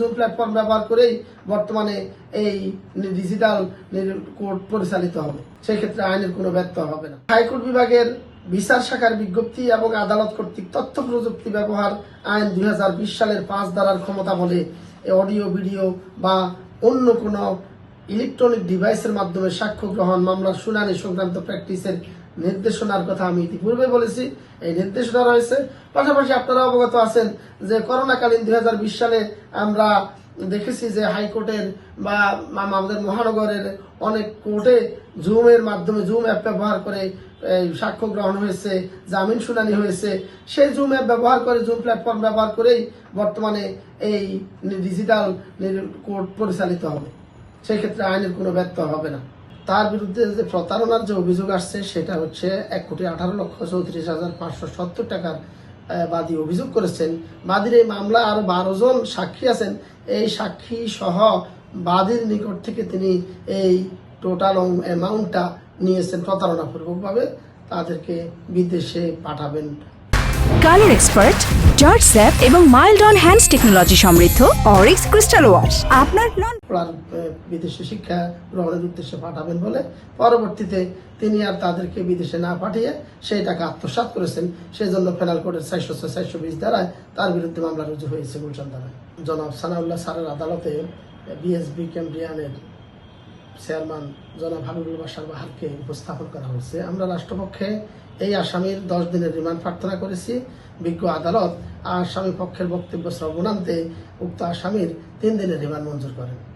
Zoom platform ব্যবহার করেই বর্তমানে এই ডিজিটাল কোর্ট পরিচালিত হবে। সেই ক্ষেত্রে আইনের কোনো ব্যত্যয় হবে না। হাইকোর্ট বিভাগের বিচার শাখার বিজ্ঞপ্তি এবং আদালত কর্তৃক তথ্য প্রযুক্তি ব্যবহার আইন দুই হাজার বিশ সালের পাঁচ ধারার ক্ষমতা বলে অডিও, ভিডিও বা অন্য কোনো ইলেকট্রনিক ডিভাইসের মাধ্যমে সাক্ষ্য গ্রহণ, মামলার শুনানি সংক্রান্ত প্র্যাকটিসের নির্দেশনার কথা আমি ইতিপূর্বে বলেছি। এই নির্দেশনা রয়েছে। পাশাপাশি আপনারা অবগত আছেন যে করোনাকালীন দুই হাজার বিশ সালে আমরা দেখেছি যে হাইকোর্টের বা আমাদের মহানগরের অনেক কোর্টে জুমের মাধ্যমে, জুম অ্যাপ ব্যবহার করে সাক্ষ্য গ্রহণ হয়েছে, জামিন শুনানি হয়েছে। সেই জুম অ্যাপ ব্যবহার করে, জুম প্ল্যাটফর্ম ব্যবহার করেই বর্তমানে এই ডিজিটাল কোর্ট পরিচালিত হবে। সেক্ষেত্রে আইনের কোনো ব্যর্থ হবে না। তার বিরুদ্ধে যে প্রতারণার যে অভিযোগ আসছে, সেটা হচ্ছে এক কোটি আঠারো লক্ষ চৌত্রিশ হাজার পাঁচশো সত্তর টাকার বাদী অভিযোগ করেছেন। বাদীর এই মামলা আরও বারো জন সাক্ষী আছেন। এই সাক্ষী সহ বাদীর নিকট থেকে তিনি এই টোটাল অ্যামাউন্টটা নিয়েছেন প্রতারণাপূর্বকভাবে। তাদেরকে বিদেশে পাঠাবেন। কালার এক্সপার্ট জর্জ স্যাপ এবং মাইল্ড অন হ্যান্ডস টেকনোলজি সমৃদ্ধ অরিক্স ক্রিস্টাল ওয়াশ। আপনার নন আহ, বিদেশে শিক্ষা গ্রহণের উদ্দেশ্যে পাঠাবেন বলে পরবর্তীতে তিনি আর তাদেরকে বিদেশে না পাঠিয়ে সেই টাকা আত্মসাৎ করেছেন। সেই জন্য ফেনাল কোর্টের চারশো চারশো বিশ দ্বারায় তার বিরুদ্ধে মামলা রুজু হয়েছে গুলশান দ্বারায় জনাব সানাউল্লাহ স্যারের আদালতে বিএসবি ক্যাম্ব্রিয়ানের চেয়ারম্যান জনাব হাবিবুল বাসার বাহারকে উপস্থাপন করা হয়েছে। আমরা রাষ্ট্রপক্ষে এই আসামির দশ দিনের রিমান্ড প্রার্থনা করেছি। বিজ্ঞ আদালত আসামি পক্ষের বক্তব্য শ্রবণান্তে উক্ত আসামির তিন দিনের রিমান্ড মঞ্জুর করেন।